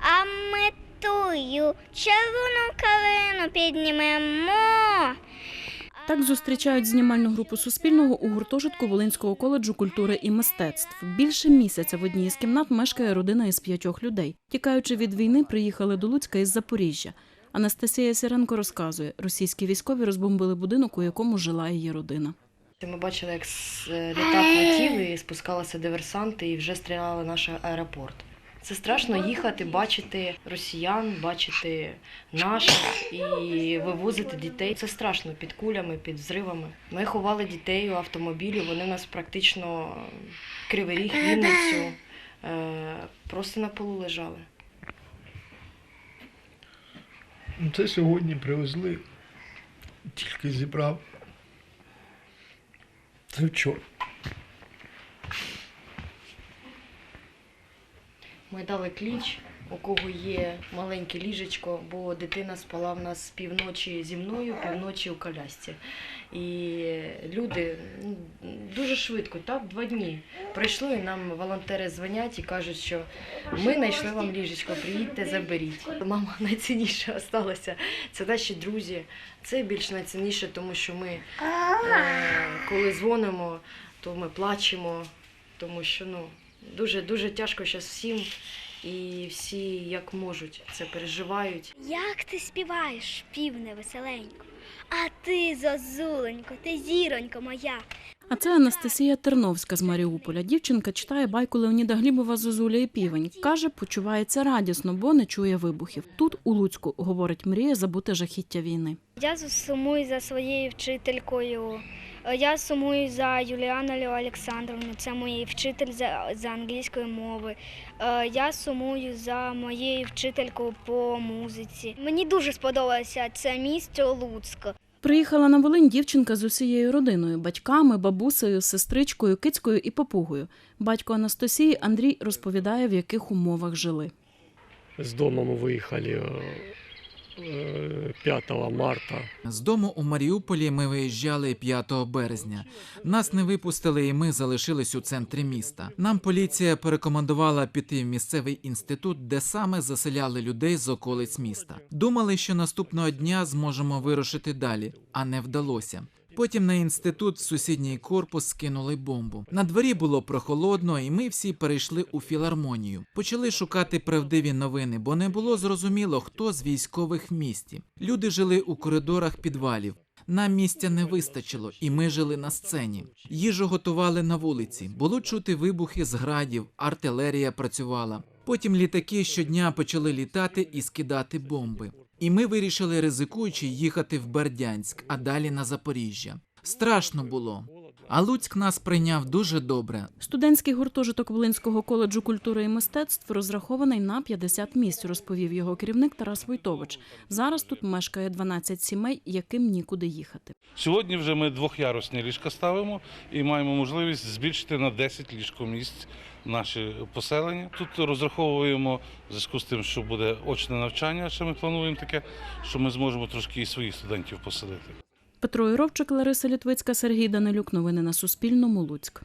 а ми тую червону калину піднімемо. Так зустрічають знімальну групу Суспільного у гуртожитку Волинського коледжу культури і мистецтв. Більше місяця в одній із кімнат мешкає родина із п'ятьох людей. Тікаючи від війни, приїхали до Луцька із Запоріжжя. Анастасія Сіренко розказує, російські військові розбомбили будинок, у якому жила її родина. Ми бачили, як е, літак летів і спускалися диверсанти і вже стріляли наш аеропорт. Це страшно їхати, бачити росіян, бачити наших і вивозити дітей. Це страшно під кулями, під взривами. Ми ховали дітей у автомобілі, вони нас практично е, кривий ріг, Вінницю, е, просто на полу лежали. Ну, Це сьогодні привезли, тільки зібрав. Це вчора. Ми дали кліч, у кого є маленьке ліжечко, бо дитина спала в нас півночі зі мною, півночі у колясці. І люди ну, дуже швидко, так, два дні пройшло, і нам волонтери дзвонять і кажуть, що ми знайшли вам ліжечко, приїдьте, заберіть. Мама найцінніше осталася. Це наші друзі. Це більш найцінніше, тому що ми, е, коли дзвонимо, то ми плачемо, тому що ну, дуже дуже тяжко зараз всім, і всі як можуть це переживають. Як ти співаєш, півне веселенько, а ти, зозуленько, ти зіронько моя. А це Анастасія Терновська з Маріуполя. Дівчинка читає байку Леоніда Глібова Зозуля і півень. Каже, почувається радісно, бо не чує вибухів. Тут, у Луцьку, говорить, мріє забути жахіття війни. Я сумую за своєю вчителькою. Е, Я сумую за Юліаною Олександровну, це моя вчитель за, за англійської мови. Е, Я сумую за моєю вчителькою по музиці. Мені дуже сподобалося це місто Луцьк. Приїхала на Волинь дівчинка з усією родиною, батьками, бабусею, сестричкою, кицькою і папугою. Батько Анастасії Андрій розповідає, в яких умовах жили. З дому ми виїхали е, 5 марта. З дому у Маріуполі ми виїжджали 5 березня. Нас не випустили, і ми залишились у центрі міста. Нам поліція порекомендувала піти в місцевий інститут, де саме заселяли людей з околиць міста. Думали, що наступного дня зможемо вирушити далі, а не вдалося. Потім на інститут в сусідній корпус скинули бомбу. На дворі було прохолодно, і ми всі перейшли у філармонію. Почали шукати правдиві новини, бо не було зрозуміло, хто з військових в місті. Люди жили у коридорах підвалів. Нам місця не вистачило, і ми жили на сцені. Їжу готували на вулиці. Було чути вибухи з градів, артилерія працювала. Потім літаки щодня почали літати і скидати бомби. І ми вирішили, ризикуючи, їхати в Бердянськ, а далі на Запоріжжя. Страшно було. А Луцьк нас прийняв дуже добре. Студентський гуртожиток Волинського коледжу культури і мистецтв розрахований на 50 місць, розповів його керівник Тарас Войтович. Зараз тут мешкає 12 сімей, яким нікуди їхати. Сьогодні вже ми двохярусні ліжка ставимо і маємо можливість збільшити на 10 ліжкомісць наше поселення. Тут розраховуємо в зв'язку з тим, що буде очне навчання, що ми плануємо таке, що ми зможемо трошки і своїх студентів поселити. Петро Іровчик, Лариса Літвицька, Сергій Данилюк. Новини на Суспільному. Луцьк.